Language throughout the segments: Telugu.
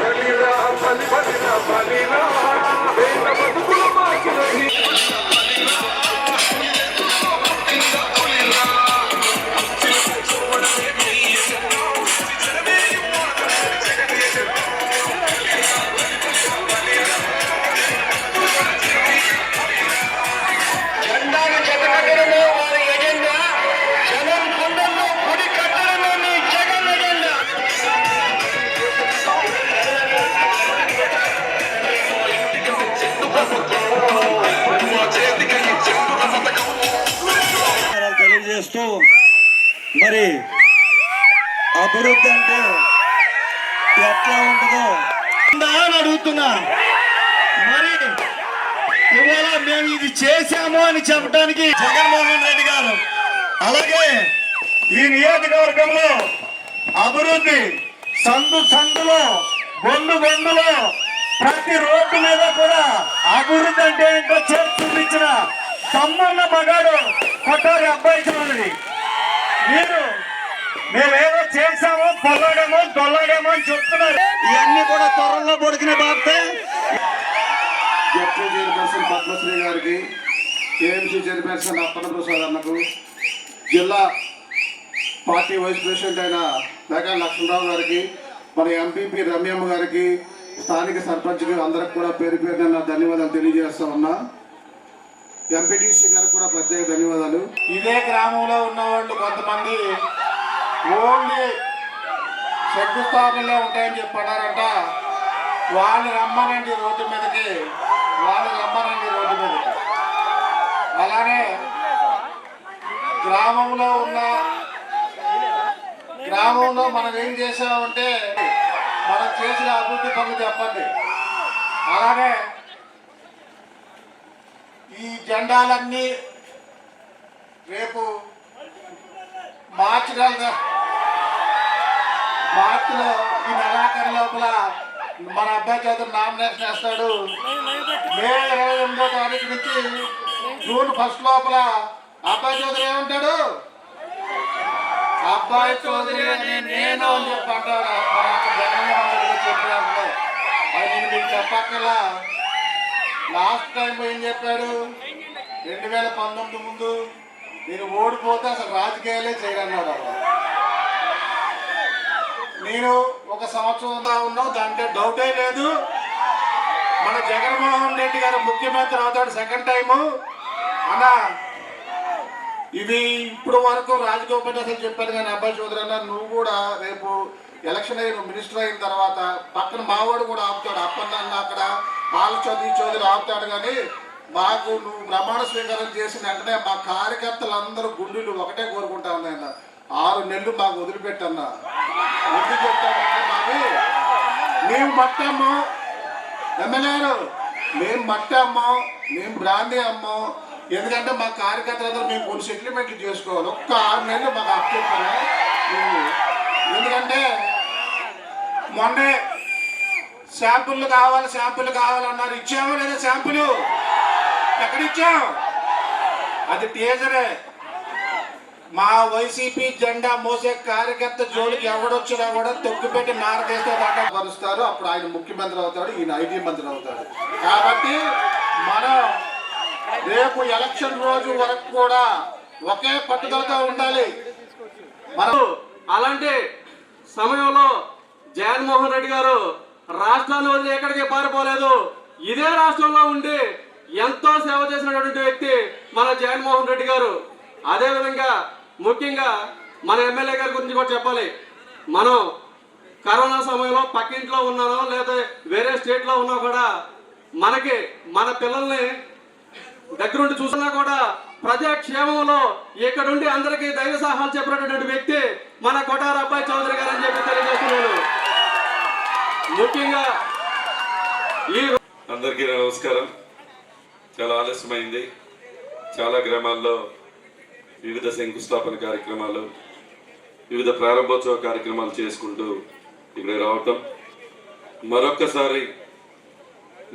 బలిరా బలి బలిరా బలిరా అంటే ఎట్లా ఉంటుందో. అని అడుగుతున్నా. మరి ఇవాళ మేము ఇది చేశాము అని చెప్పడానికి జగన్మోహన్ రెడ్డి గారు అలాగే ఈ నియోజకవర్గంలో అభివృద్ధి సందు సందులో బొండు బొండులో ప్రతి రోడ్డు మీద కూడా అభివృద్ధి అంటే ఏంటో చేసి చూపించిన తమ్మున్న మగాడు కొట్టారి అబ్బాయి చూడండి. మీరు మేమేదో చేశామో పొల్లడమో దొల్లడమో అని చెప్తున్నారు. ఇవన్నీ కూడా త్వరలో పొడికిన బాబే జడ్పీ చైర్పర్సన్ పద్మశ్రీ గారికి ఏఎంసీ చైర్పర్సన్ అప్పన్న ప్రసాద్ అన్నకు జిల్లా పార్టీ వైస్ ప్రెసిడెంట్ అయిన మేకా లక్ష్మణరావు గారికి మన ఎంపీపీ రమ్యమ్మ గారికి స్థానిక సర్పంచ్కి అందరికి కూడా పేరు పేరున నా ధన్యవాదాలు తెలియజేస్తా ఉన్నా. ఎంపీటీసీ గారికి కూడా ప్రత్యేక ధన్యవాదాలు. ఇదే గ్రామంలో ఉన్న వాళ్ళు కొంతమంది ఓన్లీ శంకుస్థాపనలే ఉంటాయని చెప్పన్నారంట వాళ్ళు రమ్మనండి రోడ్డు మీదకి. వాళ్ళు రమ్మనండి రోడ్డు మీదకి. అలానే గ్రామంలో ఉన్న గ్రామంలో మనం ఏం చేసామంటే మనం చేసిన అభివృద్ధి పనులు చెప్పండి. అలానే ఈ జెండాలన్నీ రేపు మార్చి మార్చిలో ఈ నెలాఖరు లోపల మన అబ్బాయి చేత నామినేషన్ వేస్తాడు. మే ఇరవై ఎనిమిదో తారీఖు నుంచి జూన్ ఫస్ట్ లోపల అబ్బాయి చౌదరి ఏమంటాడు? అబ్బాయి చౌదరి అని నేను అని చెప్పి అంటాడు. జగన్మోహన్ రెడ్డి అది మీకు చెప్పక్కర్లా. లాస్ట్ టైం ఏం చెప్పాడు? రెండు వేల పంతొమ్మిది ముందు నేను ఓడిపోతే అసలు రాజకీయాలే చేయరన్నాడు అప్పుడు. నేను ఒక సంవత్సరం ఉన్నావు దాంట్లో డౌటే లేదు. మన జగన్మోహన్ రెడ్డి గారు ముఖ్యమంత్రి అవుతాడు సెకండ్ టైము అన్న ఇవి ఇప్పుడు వరకు రాజగోపాల్ చెప్పాను కానీ అబ్బాయి చౌదరి అన్న నువ్వు కూడా రేపు ఎలక్షన్ అయిన మినిస్టర్ అయిన తర్వాత పక్కన మావాడు కూడా ఆపుతాడు అప్పన్న అక్కడ బాల చౌదరి చౌదరి ఆపుతాడు కానీ మాకు నువ్వు ప్రమాణ స్వీకారం చేసిన వెంటనే మా కార్యకర్తలందరూ గుండెలు ఒకటే కోరుకుంటా ఉన్నాయన్న. ఆరు నెలలు మాకు వదిలిపెట్టన్నా. ఎందుకు చెప్తామంటే మావి మేము మట్టమ్ము. ఎమ్మెల్యేలు మేము మట్టమ్మ మేము బ్రాందీ అమ్మాం. ఎందుకంటే మా కార్యకర్తలతో మేము కొన్ని సెటిల్మెంట్లు చేసుకోవాలి. ఒక్క ఆరు నెలలు మాకు అప్పచెప్పాను ఎందుకంటే మొన్నే శాంపుల్ కావాలి శాంపుల్ కావాలన్నారు ఇచ్చామో లేదా శాంపుల్? ఎక్కడ ఇచ్చాం అది టీజరే మా వైసీపీ జెండా మోసే కార్యకర్త జోలికి ఎవడొచ్చినా కూడా తొక్కిపెట్టి నారదేస్తే దాకా పరుస్తారు అప్పుడు ఆయన ముఖ్యమంత్రి అవుతాడు ఈయన ఐటీ మంత్రి అవుతాడు. కాబట్టి మనం రేపు ఎలక్షన్ రోజు వరకు కూడా ఒకే పట్టుదలతో ఉండాలి. మనం అలాంటి సమయంలో జగన్మోహన్ రెడ్డి గారు రాష్ట్రాన్ని వదిలి ఎక్కడికి పారిపోలేదు. ఇదే రాష్ట్రంలో ఉండి ఎంతో సేవ చేసినటువంటి వ్యక్తి మన జగన్మోహన్ రెడ్డి గారు. అదే విధంగా ముఖ్యంగా మన ఎమ్మెల్యే గారి గురించి కూడా చెప్పాలి. మనం కరోనా సమయంలో పక్కింట్లో ఉన్నానో లేదా వేరే స్టేట్లో ఉన్నా కూడా మనకి మన పిల్లల్ని దగ్గరుండి చూసినా కూడా ప్రజా క్షేమంలో ఇక్కడుండి అందరికీ దైవ సహాయాలు చెప్పినటువంటి వ్యక్తి మన కొటార అబ్బాయి చౌదరి గారు అని చెప్పి తెలియజేస్తున్నాను. ముఖ్యంగా ఈ అందరికీ నమస్కారం. చాలా ఆలస్యమైంది. చాలా గ్రామాల్లో వివిధ శంకుస్థాపన కార్యక్రమాలు వివిధ ప్రారంభోత్సవ కార్యక్రమాలు చేసుకుంటూ ఇక్కడ రావటం. మరొక్కసారి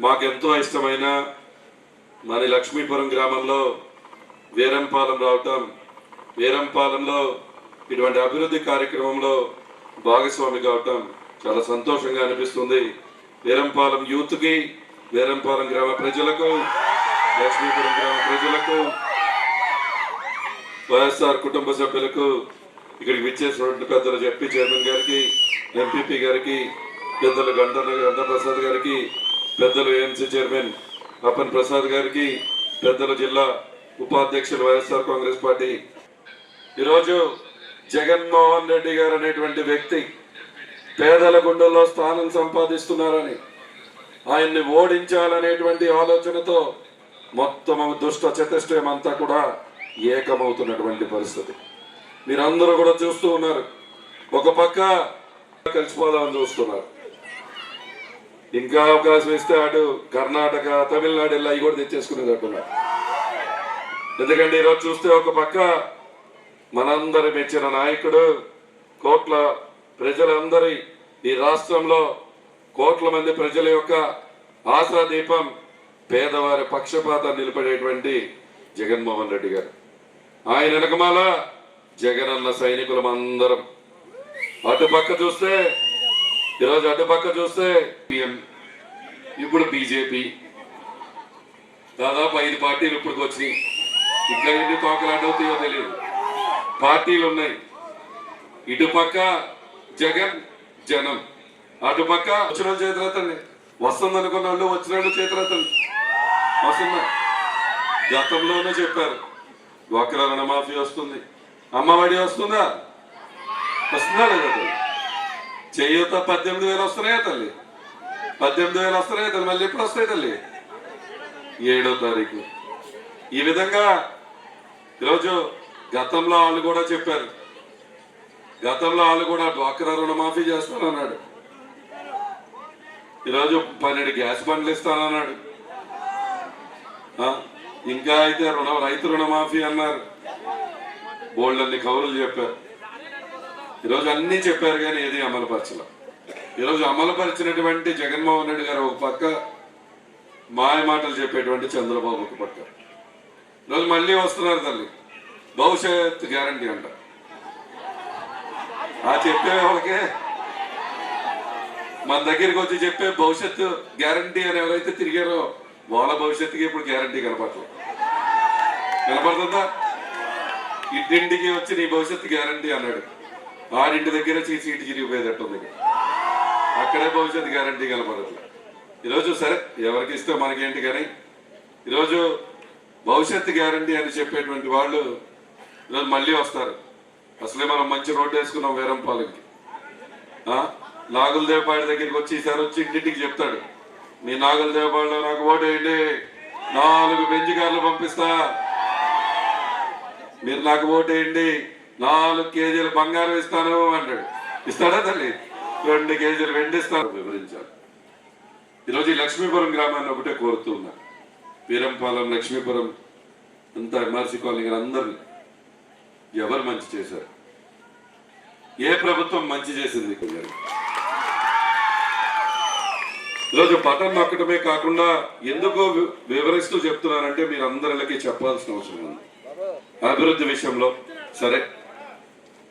మాకెంతో ఇష్టమైన మన లక్ష్మీపురం గ్రామంలో వీరంపాలెం రావటం. వీరంపాలెంలో ఇటువంటి అభివృద్ధి కార్యక్రమంలో భాగస్వామి కావటం చాలా సంతోషంగా అనిపిస్తుంది. వీరంపాలెం యూత్కి వీరంపాలెం గ్రామ ప్రజలకు లక్ష్మీపురం గ్రామ ప్రజలకు వైఎస్ఆర్ కుటుంబ సభ్యులకు ఇక్కడికి విచ్చేసినటువంటి పెద్దలు చెప్పి చైర్మన్ గారికి ఎంపీపీ గారికి పెద్దలు గంటల గంటప్రసాద్ గారికి పెద్దలు ఏఎంసీ చైర్మన్ అప్పన్ ప్రసాద్ గారికి పెద్దల జిల్లా ఉపాధ్యక్షులు వైఎస్ఆర్ కాంగ్రెస్ పార్టీ. ఈరోజు జగన్మోహన్ రెడ్డి గారు అనేటువంటి వ్యక్తి పేదల గుండెల్లో స్థానం సంపాదిస్తున్నారని ఆయన్ని ఓడించాలనేటువంటి ఆలోచనతో మొత్తం దుష్ట చతుష్టయం అంతా కూడా ఏకమవుతున్నటువంటి పరిస్థితి. మీరందరూ కూడా చూస్తూ ఉన్నారు. ఒక పక్క కలిసిపోదామని చూస్తున్నారు. ఇంకా అవకాశం ఇస్తే అటు కర్ణాటక తమిళనాడు ఇలా అవి కూడా తెచ్చేసుకునేటట్టున్నారు. ఎందుకంటే ఈరోజు చూస్తే ఒక పక్క మనందరి మెచ్చిన నాయకుడు కోట్ల ప్రజలందరి ఈ రాష్ట్రంలో కోట్ల మంది ప్రజల యొక్క ఆశా దీపం పేదవారి పక్షపాతం నిలబడేటువంటి జగన్మోహన్ రెడ్డి గారు. ఆయన వెనకమాల జగనన్న సైనికులం అందరం అటుపక్క చూస్తే ఈరోజు అటుపక్క చూస్తే పిఎం ఇప్పుడు బీజేపీ. దాదాపు ఐదు పార్టీలు ఇప్పుడు వచ్చినాయి. ఇంకా ఎన్ని తోకలాడవుతాయో తెలియదు. పార్టీలు ఉన్నాయి. ఇటుపక్క జగన్ జనం. అటుపక్క వచ్చిన వాళ్ళు చేతులెత్తండి వస్తుంది అనుకున్న వాళ్ళు వచ్చిన వాళ్ళు చేతులెత్తండి గతంలోనే చెప్పారు. డ్వాక్రా రుణమాఫీ వస్తుంది. అమ్మఒడి వస్తుందా వస్తుందా? లేదా తల్లి చేయూత పద్దెనిమిది వేలు వస్తున్నాయా తల్లి? పద్దెనిమిది వేలు వస్తున్నాయా తల్లి? మళ్ళీ ఎప్పుడు వస్తాయి తల్లి? ఏడో తారీఖు. ఈ విధంగా ఈరోజు గతంలో వాళ్ళు కూడా చెప్పారు. గతంలో వాళ్ళు కూడా డ్వాక్రా రుణమాఫీ చేస్తానన్నాడు. ఈరోజు పన్నెండు గ్యాస్ బండ్లు ఇస్తానన్నాడు. ఆ, ఇంకా అయితే రుణ రైతు రుణమాఫీ అన్నారు. బోల్డ్ అన్ని కౌరులు చెప్పారు. ఈరోజు అన్ని చెప్పారు కానీ ఏది అమలుపరచల. ఈరోజు అమలుపరిచినటువంటి జగన్మోహన్ రెడ్డి గారు ఒక పక్క మాయ మాటలు చెప్పేటువంటి చంద్రబాబు ఒక పక్క. ఈరోజు మళ్ళీ వస్తున్నారు తల్లి. భవిష్యత్ గ్యారంటీ అంట. ఆ చెప్పే వాళ్ళకే మన దగ్గరికి వచ్చి చెప్పే భవిష్యత్తు గ్యారంటీ అని ఎవరైతే తిరిగారో వాళ్ళ భవిష్యత్తుకి ఇప్పుడు గ్యారంటీ కనపడలేదు వినపడుతుందా ఇంటింటికి వచ్చి నీ భవిష్యత్తు గ్యారంటీ అన్నాడు. ఆడింటి దగ్గర వచ్చి సీటు చిరిగిపోయేటట్టుంది అక్కడే భవిష్యత్తు గ్యారంటీ కనపడట్లేదు ఈరోజు సరే ఎవరికి ఇస్తే మనకేంటి కానీ ఈరోజు భవిష్యత్తు గ్యారంటీ అని చెప్పేటువంటి వాళ్ళు ఈరోజు మళ్ళీ వస్తారు. అసలే మనం మంచి రోడ్డు వేసుకున్నాం వేరంపాలకి ఆ? నాగులదేవపాడి దగ్గరికి వచ్చి ఈసారి వచ్చి ఇంటింటికి చెప్తాడు. మీ నాగులదేవపాడిలో నాకు ఓటు వేయండి. నాలుగు బెంచ్ కార్లు పంపిస్తా. మీరు నాకు ఓటేయండి నాలుగు కేజీలు బంగారం ఇస్తాను అంటాడు. ఇస్తాడా తల్లి? రెండు కేజీలు వెండి ఇస్తాను. వివరించాలి. ఈరోజు ఈ లక్ష్మీపురం గ్రామాన్ని ఒకటే కోరుతూ ఉన్నా వీరంపాలెం లక్ష్మీపురం అంతా ఎంఆర్సీ కాలనీ గారు అందరినీ ఎవరు మంచి చేశారు? ఏ ప్రభుత్వం మంచి చేసింది? ఈరోజు పటం నొక్కడమే కాకుండా ఎందుకో వి- వివరిస్తూ చెప్తున్నానంటే మీరు అందరికీ చెప్పాల్సిన అవసరం ఉంది. అభివృద్ధి విషయంలో సరే.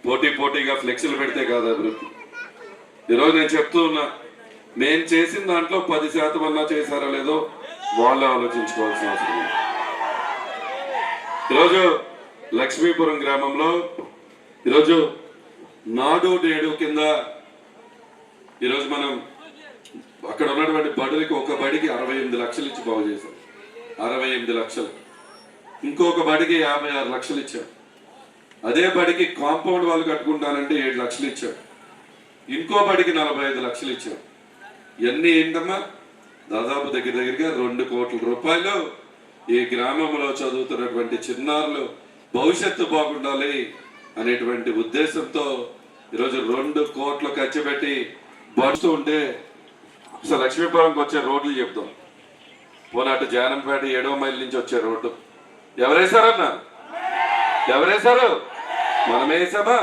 పోటీ పోటీగా ఫ్లెక్సీలు పెడితే కాదు అభివృద్ధి. ఈరోజు నేను చెప్తూ ఉన్నా నేను చేసిన దాంట్లో పది శాతం అన్నా చేశారో లేదో వాళ్ళు ఆలోచించుకోవాల్సిన అవసరం ఉంది. ఈరోజు లక్ష్మీపురం గ్రామంలో ఈరోజు నాడు నేడు కింద ఈరోజు మనం అక్కడ ఉన్నటువంటి బడులకి ఒక బడికి అరవై ఎనిమిది లక్షలు ఇచ్చి బాగు చేశాం అరవై ఎనిమిది లక్షలు. ఇంకొక బడికి యాభై ఆరు లక్షలు ఇచ్చాం అదే బడికి కాంపౌండ్ వాళ్ళు కట్టుకుంటానంటే ఏడు లక్షలు ఇచ్చాం ఇంకో బడికి నలభై ఐదు లక్షలు ఇచ్చాం ఇవన్నీ ఏంటమ్మా? దాదాపు దగ్గర దగ్గరగా రెండు కోట్ల రూపాయలు ఈ గ్రామంలో చదువుతున్నటువంటి చిన్నారులు భవిష్యత్తు బాగుండాలి అనేటువంటి ఉద్దేశంతో ఈరోజు రెండు కోట్లు ఖర్చు పెట్టి బడుతూ ఉంటే అసలు లక్ష్మీపురంకి వచ్చే రోడ్లు చెప్తాం పోనీ అటు జానంపేట ఏడో మైల్ నుంచి వచ్చే రోడ్డు. ఎవరేశారన్నా ఎవరేశారు? మనమేసామా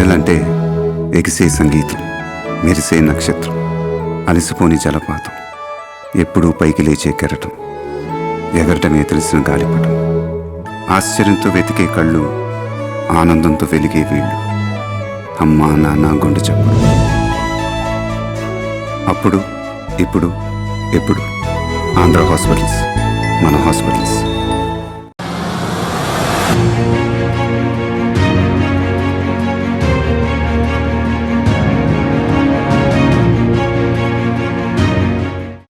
పిల్లలంటే ఎగిసే సంగీతం మెరిసే నక్షత్రం అలసిపోని జలపాతం ఎప్పుడూ పైకి లేచే కెరటం ఎగరటమే తెలిసిన గాలిపటం. ఆశ్చర్యంతో వెతికే కళ్ళు ఆనందంతో వెలిగే వీళ్ళు. అమ్మా నాన్న గుండె చప్పుడు. అప్పుడు ఇప్పుడు ఎప్పుడు? ఆంధ్ర హాస్పిటల్స్ మన హాస్పిటల్స్.